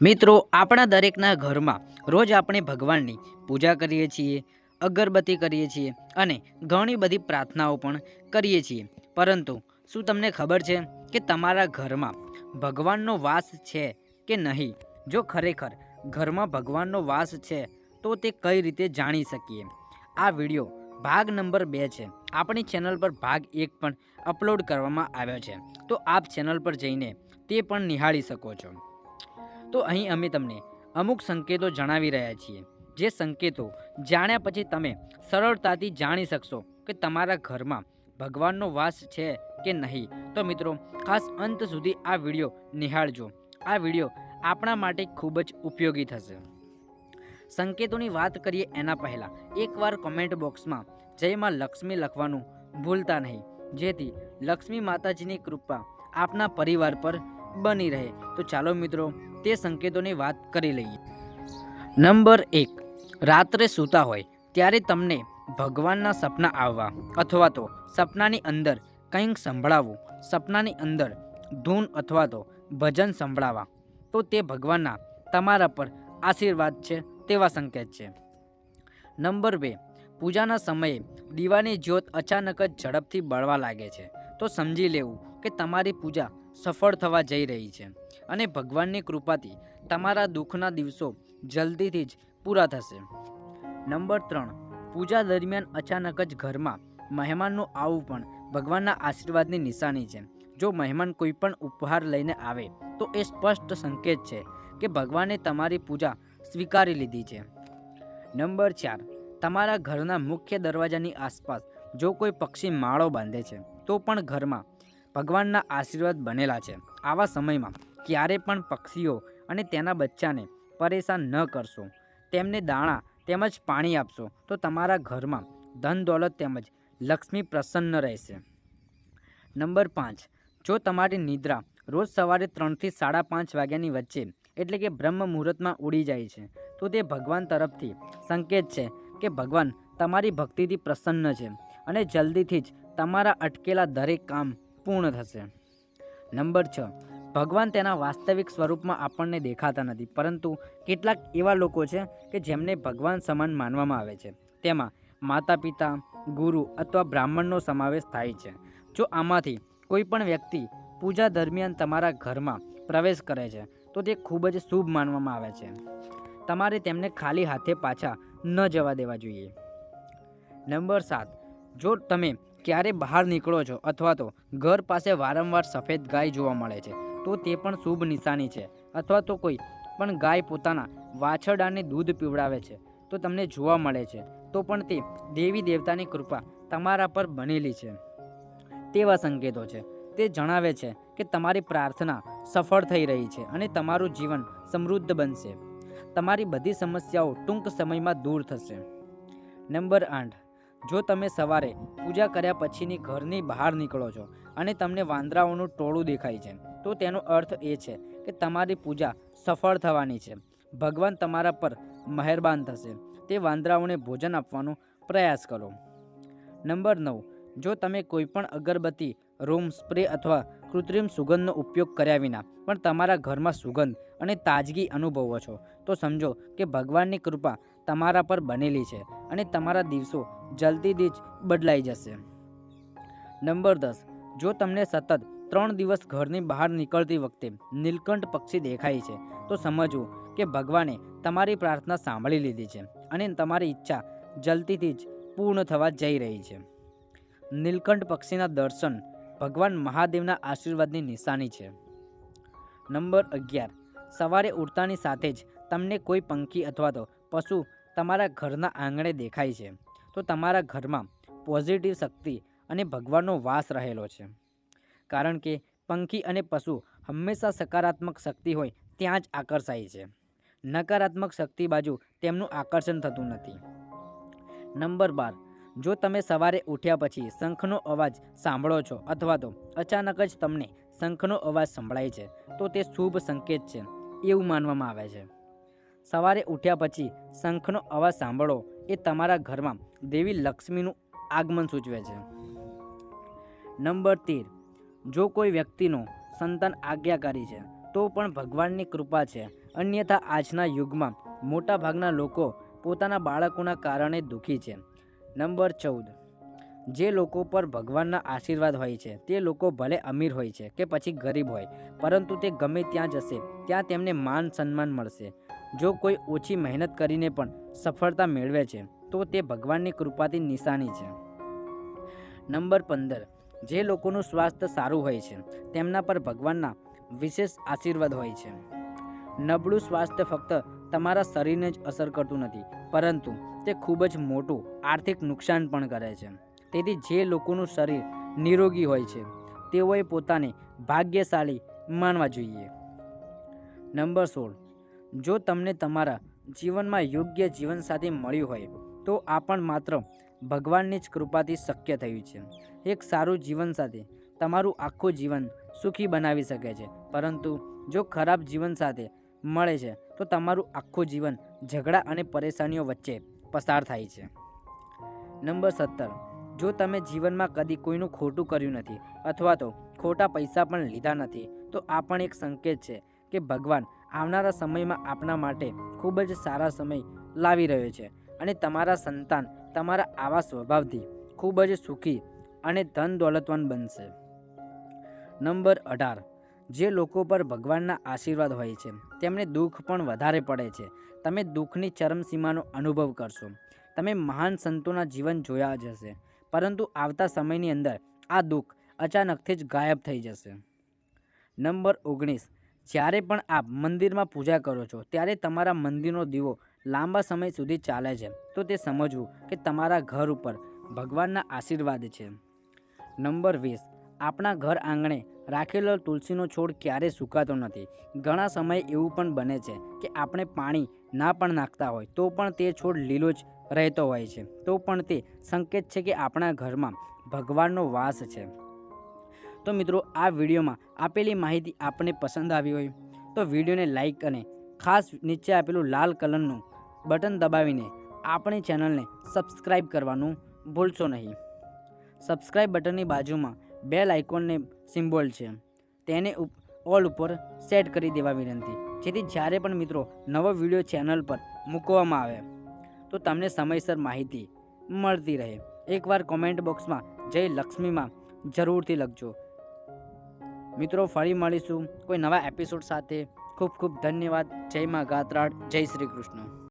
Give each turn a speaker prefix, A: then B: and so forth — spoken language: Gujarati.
A: મિત્રો, આપણા દરેકના ઘરમાં રોજ આપણે ભગવાનની પૂજા કરીએ છીએ, અગરબત્તી કરીએ છીએ અને ઘણી બધી પ્રાર્થનાઓ પણ કરીએ છીએ. પરંતુ શું તમને ખબર છે કે તમારા ઘરમાં ભગવાનનો વાસ છે કે નહીં? જો ખરેખર ઘરમાં ભગવાનનો વાસ છે, તો તે કઈ રીતે જાણી શકીએ? આ વીડિયો ભાગ નંબર બે છે. આપણી ચેનલ પર ભાગ એક પણ અપલોડ કરવામાં આવ્યો છે. તો આપ ચેનલ પર જઈને તે પણ નિહાળી શકો છો. તો અહીં અમે તમને અમુક સંકેતો જણાવી રહ્યા છીએ. જે સંકેતો જાણ્યા પછી તમે સરળતાથી જાણી શકશો કે તમારા ઘરમાં ભગવાનનો વાસ છે કે નહીં. તો મિત્રો, ખાસ અંત સુધી આ વીડિયો નિહાળજો. આ વીડિયો આપણા માટે ખૂબ જ ઉપયોગી થશે. સંકેતોની વાત કરીએ એના પહેલાં, એકવાર કોમેન્ટ બોક્સમાં જયમાં લક્ષ્મી લખવાનું ભૂલતા નહીં. જેથી લક્ષ્મી માતાજીની કૃપા આપના પરિવાર પર બની રહે. તો ચાલો મિત્રો, તે સંકેતોની વાત કરી લઈએ. નંબર એક, રાત્રે સૂતા હોય, ત્યારે તમને ભગવાનના સપના આવવા અથવા તો સપનાની અંદર કંઈક સંભળાવવું, સપનાની અંદર ધૂન અથવા તો ભજન સંભળાવવા, તો તે ભગવાનના તમારા પર આશીર્વાદ છે તેવા સંકેત છે. નંબર બે, પૂજાના સમયે દીવાની જ્યોત અચાનક જ ઝડપથી બળવા લાગે છે. તો સમજી લેવું કે તમારી પૂજા સફળ થવા જઈ રહી છે અને ભગવાનની કૃપાથી તમારા દુઃખના દિવસો જલ્દીથી જ પૂરા થશે. નંબર ત્રણ, પૂજા દરમિયાન અચાનક જ ઘરમાં મહેમાનનું આવવું પણ ભગવાનના આશીર્વાદની નિશાની છે. જો મહેમાન કોઈ પણ ઉપહાર લઈને આવે, તો એ સ્પષ્ટ સંકેત છે કે ભગવાને તમારી પૂજા સ્વીકારી લીધી છે. નંબર ચાર, તમારા ઘરના મુખ્ય દરવાજાની આસપાસ જો કોઈ પક્ષી માળો બાંધે છે, તો પણ ઘરમાં ભગવાનના આશીર્વાદ બનેલા છે. આવા સમયમાં ક્યારે પણ પક્ષીઓ અને તેના બચ્ચાને પરેશાન ન કરશો. તેમને દાણા તેમજ પાણી આપશો તો તમારા ઘરમાં ધન દોલત તેમજ લક્ષ્મી પ્રસન્ન રહેશે. નંબર પાંચ. જો તમારી નિદ્રા રોજ સવારે ત્રણથી સાડા પાંચ વાગ્યાની વચ્ચે એટલે કે બ્રહ્મ મુહૂર્તમાં ઉડી જાય છે, તો તે ભગવાન તરફથી સંકેત છે કે ભગવાન તમારી ભક્તિથી પ્રસન્ન છે અને જલ્દીથી જ તમારા અટકેલા દરેક કામ પૂર્ણ થશે. નંબર છ. ભગવાન તેના વાસ્તવિક સ્વરૂપમાં આપણને દેખાતા નથી, પરંતુ કેટલાક એવા લોકો છે કે જેમને ભગવાન સમાન માનવામાં આવે છે. તેમાં માતા પિતા ગુરુ અથવા બ્રાહ્મણનો સમાવેશ થાય છે. જો આમાંથી કોઈ પણ વ્યક્તિ પૂજા દરમિયાન તમારા ઘરમાં પ્રવેશ કરે છે, તો તે ખૂબ જ શુભ માનવામાં આવે છે. તમારે તેમને ખાલી હાથે પાછા ન જવા દેવા જોઈએ. નંબર સાત. જો તમે ક્યારે બહાર નીકળો છો અથવા તો ઘર પાસે વારંવાર સફેદ ગાય જોવા મળે છે, તો તે પણ શુભ નિશાની છે. અથવા તો કોઈ પણ ગાય પોતાના વાછરડાને દૂધ પીવડાવે છે, તો તમને જોવા મળે છે. તો પણ તે દેવી દેવતાની કૃપા તમારા પર બનેલી છે. તેવા સંકેતો છે. તે જણાવે છે કે તમારી પ્રાર્થના સફળ થઈ રહી છે અને તમારું જીવન સમૃદ્ધ બનશે. તમારી બધી સમસ્યાઓ ટૂંક સમયમાં દૂર થશે. નંબર આઠ. જો તમે સવારે પૂજા કર્યા પછીની ઘરની બહાર નીકળો છો અને તમને વાંદરાઓનું ટોળું દેખાય છે, તો તેનો અર્થ એ છે કે તમારી પૂજા સફળ થવાની છે. ભગવાન તમારા પર મહેરબાન થશે. તે વાંદરાઓને ભોજન આપવાનો પ્રયાસ કરો. નંબર નવ. જો તમે કોઈપણ અગરબત્તી, રૂમ સ્પ્રે અથવા કૃત્રિમ સુગંધનો ઉપયોગ કર્યા વિના પણ તમારા ઘરમાં સુગંધ અને તાજગી અનુભવો છો, તો સમજો કે ભગવાનની કૃપા તમારા પર બનેલી છે અને તમારા દિવસો જલ્દીથી જ બદલાઈ જશે. નંબર દસ. જો તમને સતત ત્રણ દિવસ ઘરની બહાર નીકળતી વખતે નીલકંઠ પક્ષી દેખાય છે, તો સમજવું કે ભગવાને તમારી પ્રાર્થના સાંભળી લીધી છે અને તમારી ઈચ્છા જલ્દીથી જ પૂર્ણ થવા જઈ રહી છે. નીલકંઠ પક્ષીના દર્શન ભગવાન મહાદેવના આશીર્વાદની નિશાની છે. નંબર અગિયાર. સવારે ઉડતાની સાથે જ તમને કોઈ પંખી અથવા તો પશુ તમારા ઘરના આંગણે દેખાય છે. તો તમારા ઘરમાં પોઝિટિવ શક્તિ અને ભગવાનનો વાસ રહેલો છે. કારણ કે પંખી અને પશુ હંમેશા સકારાત્મક શક્તિ હોય ત્યાં જ આકર્ષાય છે. નકારાત્મક શક્તિ બાજુ તેમનું આકર્ષણ થતું નથી. નંબર બાર. જો તમે સવારે ઉઠ્યા પછી શંખનો અવાજ સાંભળો છો અથવા તો અચાનક જ તમને શંખનો અવાજ સંભળાય છે, તો તે શુભ સંકેત છે, એવું માનવામાં આવે છે. સવારે ઉઠ્યા પછી શંખનો અવાજ સાંભળો. એ તમારા ઘરમાં દેવી લક્ષ્મીનું આગમન સૂચવે છે. નંબર તેર. જો કોઈ વ્યક્તિનો સંતાન આજ્ઞાકારી છે, તો પણ ભગવાનની કૃપા છે. અન્યથા આજના યુગમાં મોટાભાગના લોકો પોતાના બાળકોના કારણે દુઃખી છે. નંબર ચૌદ. જે લોકો પર ભગવાનના આશીર્વાદ હોય છે, તે લોકો ભલે અમીર હોય છે કે પછી ગરીબ હોય, પરંતુ તે ગમે ત્યાં જશે, ત્યાં તેમને માન સન્માન મળશે. જો કોઈ ઓછી મહેનત કરીને પણ સફળતા મેળવે છે, તો તે ભગવાનની કૃપાથી નિશાની છે. નંબર પંદર. જે લોકોનું સ્વાસ્થ્ય સારું હોય છે, તેમના પર ભગવાનના વિશેષ આશીર્વાદ હોય છે. નબળું સ્વાસ્થ્ય ફક્ત તમારા શરીરને જ અસર કરતું નથી, પરંતુ તે ખૂબ જ મોટું આર્થિક નુકસાન પણ કરે છે. તેથી જે લોકોનું શરીર નિરોગી હોય છે, તેઓએ પોતાને ભાગ્યશાળી માનવા જોઈએ. નંબર સોળ. જો તમને તમારા જીવનમાં યોગ્ય જીવનસાથી મળ્યું હોય, તો આ પણ માત્ર ભગવાનની જ કૃપાથી શક્ય થયું છે. એક સારું જીવનસાથી તમારું આખું જીવન સુખી બનાવી શકે છે. પરંતુ જો ખરાબ જીવનસાથી મળે છે, તો તમારું આખું જીવન ઝઘડા અને પરેશાનીઓ વચ્ચે પસાર થાય છે. નંબર સત્તર. જો તમે જીવનમાં કદી કોઈનું ખોટું કર્યું નથી અથવા તો ખોટા પૈસા પણ લીધા નથી, તો આ પણ એક સંકેત છે કે ભગવાન આવનારા સમયમાં આપના માટે ખૂબ જ સારા સમય લાવી રહ્યો છે અને તમારા સંતાન તમારા આવા સ્વભાવથી ખૂબ જ સુખી અને ધન દોલતવાન બનશે. નંબર અઢાર. જે લોકો પર ભગવાનના આશીર્વાદ હોય છે, તેમને દુઃખ પણ વધારે પડે છે. તમે દુઃખની ચરમસીમાનો અનુભવ કરશો. તમે મહાન સંતોના જીવન જોયા જ હશે, પરંતુ આવતા સમયની અંદર આ દુઃખ અચાનકથી જ ગાયબ થઈ જશે. નંબર ઓગણીસ. જ્યારે પણ આપ મંદિરમાં પૂજા કરો છો, ત્યારે તમારા મંદિરનો દીવો લાંબા સમય સુધી ચાલે છે. તો તે સમજવું કે તમારા ઘર ઉપર ભગવાનના આશીર્વાદ છે. નંબર વીસ. આપણા ઘર આંગણે રાખેલો તુલસીનો છોડ ક્યારેય સુકાતો નથી. ઘણા સમયે એવું પણ બને છે કે આપણે પાણી ના પણ નાખતા હોય, તો પણ તે છોડ લીલો જ રહેતો હોય છે. તો પણ તે સંકેત છે કે આપણા ઘરમાં ભગવાનનો વાસ છે. તો મિત્રો, આ વિડીયોમાં આપેલી માહિતી આપને પસંદ આવી હોય તો વિડીયોને લાઇક અને ખાસ નીચે આપેલું લાલ કલરનું બટન દબાવીને આપણી ચેનલને સબસ્ક્રાઇબ કરવાનું ભૂલશો નહીં. સબસ્ક્રાઇબ બટનની બાજુમાં બેલ આઇકોનને સિમ્બોલ છે. તેને ઓલ ઉપર સેટ કરી દેવા વિનંતી. જેથી જ્યારે પણ મિત્રો નવો વીડિયો ચેનલ પર મૂકવામાં આવે, તો તમને સમયસર માહિતી મળતી રહે. એકવાર કોમેન્ટ બોક્સમાં જય લક્ષ્મીમાં જરૂરથી લખજો. મિત્રો, ફરી મળીશું કોઈ નવા એપિસોડ સાથે. ખૂબ ખૂબ ધન્યવાદ. જય મા ગાત્રાળ. જય શ્રી કૃષ્ણ.